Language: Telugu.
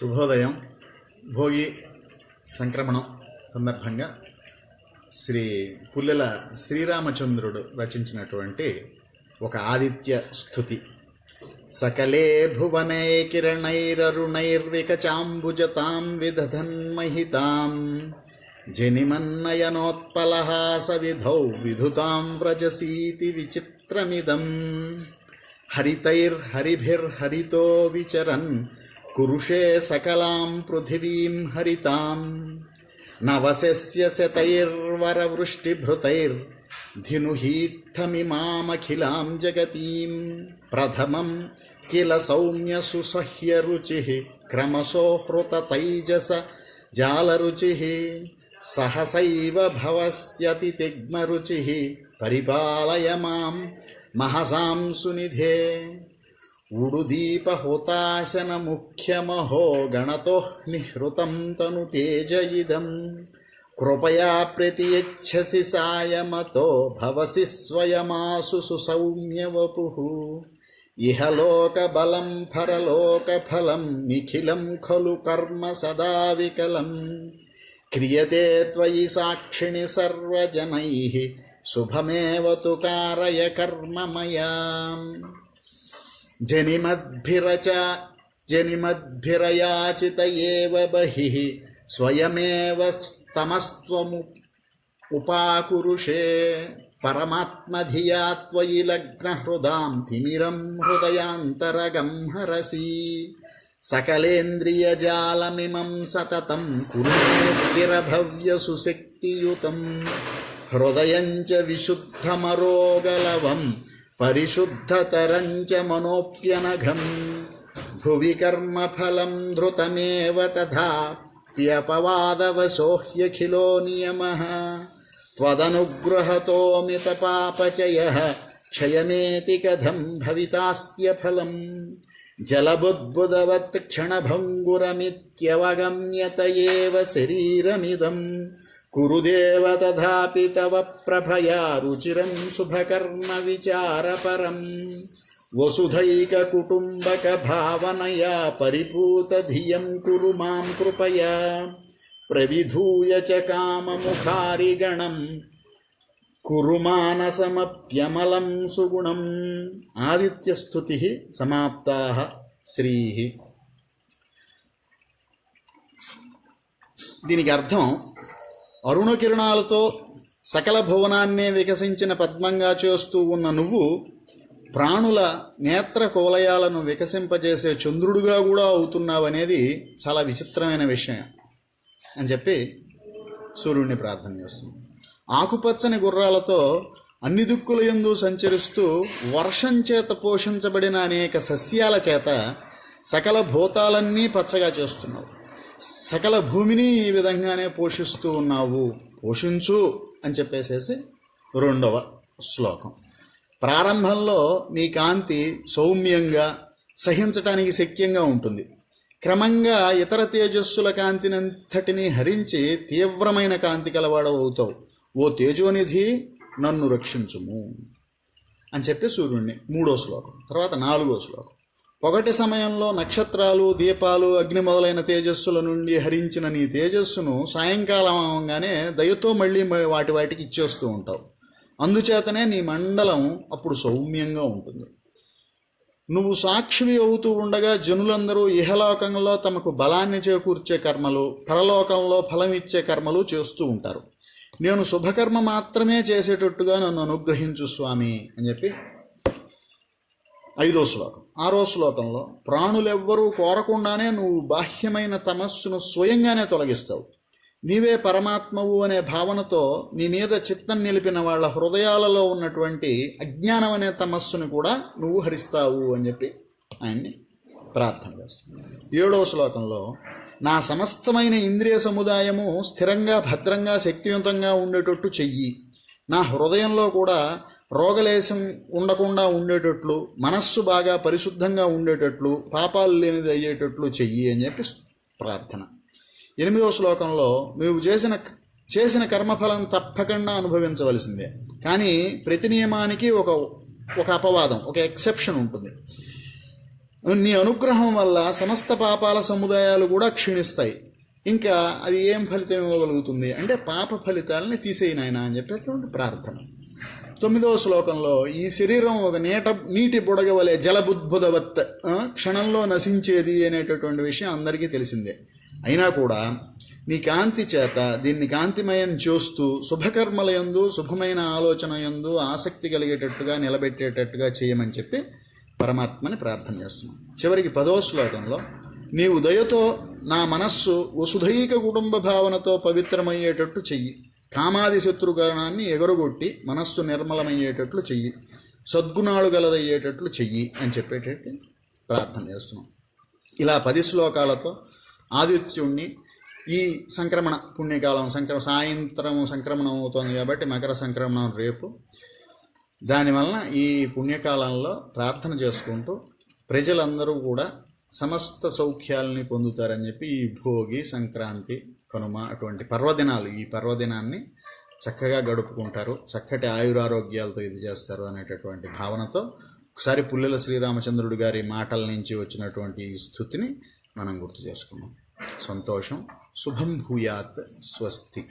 శుభోదయం. భోగి సంక్రమణం సందర్భంగా శ్రీ పుల్లెల శ్రీరామచంద్రుడు రచించినటువంటి ఒక ఆదిత్య స్థుతి సకలే భువనే కిరణైరరుణైర్వికచాంబుజతాం విదధన్మహితాం. జనిమన్నయనోత్పలహాస విధౌ విధుతాం వ్రజసీతి విచిత్రమిదం. హరితైర్హరిభిర్హరితో విచరన్ కురుషే సకలాం పృథివీం హరితాం నవశస్య శతైర్వరవృష్టిభృతైర్ ధినుహీత్తమిమామఖిలాం జగతీం ప్రథమం కిల సౌమ్య సుసహ్య రుచి క్రమశో హృత తైజస జాలరుచి సహసైవ భవస్యతి తిగ్మరుచి పరిపాలయ మాం మహసాం సునిధే ఉడుదీపహుతాశన ముఖ్యమహో గణతో నిహృతం తను తేజ ఇదం కృపయా ప్రతియచ్చసి సాయమతో భవసి స్వయమాసు సుసౌమ్యవపు ఇహలోకబలం పరలోకఫలం నిఖిలం ఖలు కర్మ సదా వికలం క్రియతే త్వయి సాక్షిణి సర్వజనై శుభమేవ తు కారయ కర్మమయా జనిమద్భిరచ జనిమద్భిరయాచిత బహి స్వయమేవ తమస్త్వము ఉపాకురుషే పరమాత్మధియా త్వయి లగ్నహృదాం తిమిరం హృదయాంతరగం హరసి సకలేంద్రియజాలమిమం సతతం కురుణే స్థిరభవ్యసుశక్తియుతం హృదయం చ విశుద్ధమరోగలవం परिशुद्धतरञ्च मनोऽप्यनघम् भुवि कर्मफलम् धृतमेव तथा प्यपवादवसोह्यखिलो नियमः त्वदनुग्रहतोऽमितपापचयः क्षयमेति कथम् भवितास्य फलम् जलबुद्बुदवत् क्षणभङ्गुरमित्यवगम्यत एव शरीरमिदम् कुरु देव तथापि तव प्रभया रुचिरं शुभकर्मविचारपरम् वसुधैककुटुम्बकभावनया परिपूतधियं कुरु मां कृपया प्रविधूय च काममुखारिगणम् కురు మానసమప్యమలం సుగుణం ఆదిత్యస్థుతి సమాప్తా శ్రీ దీనికి అర్థం అరుణకిరణాలతో సకల భువనాన్నే వికసించిన పద్మంగా చేస్తూ ఉన్న నువ్వు ప్రాణుల నేత్ర కోలయాలను వికసింపజేసే చంద్రుడుగా కూడా అవుతున్నావనేది చాలా విచిత్రమైన విషయం అని చెప్పి సూర్యుడిని ప్రార్థన చేస్తుంది. ఆకుపచ్చని గుర్రాలతో అన్ని దిక్కుల ఎందు సంచరిస్తూ వర్షం చేత పోషించబడిన అనేక సస్యాల చేత సకల భూతాలన్నీ పచ్చగా చేస్తున్నావు. సకల భూమిని ఈ విధంగానే పోషిస్తూ ఉన్నావు. పోషించు అని చెప్పేసేసి రెండవ శ్లోకం. ప్రారంభంలో మీ కాంతి సౌమ్యంగా సహించటానికి శక్యంగా ఉంటుంది. క్రమంగా ఇతర తేజస్సుల కాంతినంతటిని హరించి తీవ్రమైన కాంతి కలవాడవు అవుతావు. ఓ తేజోనిధి నన్ను రక్షించుము అని చెప్పి సూర్యుడిని మూడో శ్లోకం తర్వాత నాలుగో శ్లోకం. పొగటి సమయంలో నక్షత్రాలు దీపాలు అగ్ని మొదలైన తేజస్సుల నుండి హరించిన నీ తేజస్సును సాయంకాలం అవగానే దయతో మళ్ళీ వాటి వాటికి ఇచ్చేస్తూ ఉంటావు. అందుచేతనే నీ మండలం అప్పుడు సౌమ్యంగా ఉంటుంది. నువ్వు సాక్షివి అవుతూ ఉండగా జనులందరూ ఇహలోకంలో తమకు బలాన్ని చేకూర్చే కర్మలు పరలోకంలో ఫలం ఇచ్చే కర్మలు చేస్తూ ఉంటారు. నేను శుభకర్మ మాత్రమే చేసేటట్టుగా నన్ను అనుగ్రహించు స్వామి అని చెప్పి ఐదో శ్లోకం. ఆరో శ్లోకంలో ప్రాణులెవ్వరూ కోరకుండానే నువ్వు బాహ్యమైన తమస్సును స్వయంగానే తొలగిస్తావు. నీవే పరమాత్మవు అనే భావనతో నీ మీద చిత్తం నిలిపిన వాళ్ళ హృదయాలలో ఉన్నటువంటి అజ్ఞానం అనే తమస్సును కూడా నువ్వు హరిస్తావు అని చెప్పి ఆయన్ని ప్రార్థన చేస్తున్నాడు. ఏడవ శ్లోకంలో నా సమస్తమైన ఇంద్రియ సముదాయము స్థిరంగా భద్రంగా శక్తివంతంగా ఉండేటట్టు చెయ్యి. నా హృదయంలో కూడా రోగలేశం ఉండకుండా ఉండేటట్లు మనస్సు బాగా పరిశుద్ధంగా ఉండేటట్లు పాపాలు లేనిది అయ్యేటట్లు చెయ్యి అని చెప్పి ప్రార్థన. ఎనిమిదవ శ్లోకంలో నువ్వు చేసిన చేసిన కర్మఫలం తప్పకుండా అనుభవించవలసిందే. కానీ ప్రతి నియమానికి ఒక ఒక అపవాదం ఒక ఎక్సెప్షన్ ఉంటుంది. నీ అనుగ్రహం వల్ల సమస్త పాపాల సముదాయాలు కూడా క్షీణిస్తాయి. ఇంకా అది ఏం ఫలితం ఇవ్వగలుగుతుంది? అంటే పాప ఫలితాలని తీసేయి నాయన అని చెప్పేటువంటి ప్రార్థన. తొమ్మిదవ శ్లోకంలో ఈ శరీరం ఒక నీట నీటి బుడగ వలె జలబుద్భుదవత్ క్షణంలో నశించేది అనేటటువంటి విషయం అందరికీ తెలిసిందే. అయినా కూడా నీ కాంతి చేత దీన్ని కాంతిమయం చేస్తూ శుభకర్మల యందు శుభమైన ఆలోచన యందు ఆసక్తి కలిగేటట్టుగా నిలబెట్టేటట్టుగా చేయమని చెప్పి పరమాత్మని ప్రార్థన చేస్తున్నాం. చివరికి పదో శ్లోకంలో నీవు దయతో నా మనస్సు వసుధైక కుటుంబ భావనతో పవిత్రమయ్యేటట్టు చెయ్యి. కామాది శత్రుగణాన్ని ఎగరగొట్టి మనస్సు నిర్మలమయ్యేటట్లు చెయ్యి. సద్గుణాలు గలదయ్యేటట్లు చెయ్యి అని చెప్పేటట్టు ప్రార్థన చేస్తున్నాం. ఇలా పది శ్లోకాలతో ఆదిత్యుణ్ణి ఈ సంక్రమణ పుణ్యకాలం సంక్రమ సాయంత్రం సంక్రమణం అవుతోంది కాబట్టి మకర సంక్రమణం రేపు. దానివలన ఈ పుణ్యకాలంలో ప్రార్థన చేసుకుంటూ ప్రజలందరూ కూడా సమస్త సౌఖ్యాలని పొందుతారని చెప్పి ఈ భోగి సంక్రాంతి కనుమ అటువంటి పర్వదినాలు ఈ పర్వదినాన్ని చక్కగా గడుపుకుంటారు. చక్కటి ఆయురారోగ్యాలతో ఇది చేస్తారు అనేటటువంటి భావనతో ఒకసారి పుల్లెల శ్రీరామచంద్రుడు గారి మాటల నుంచి వచ్చినటువంటి ఈ స్థుతిని మనం గుర్తు చేసుకున్నాం సంతోషం. శుభం భూయాత్ స్వస్తి.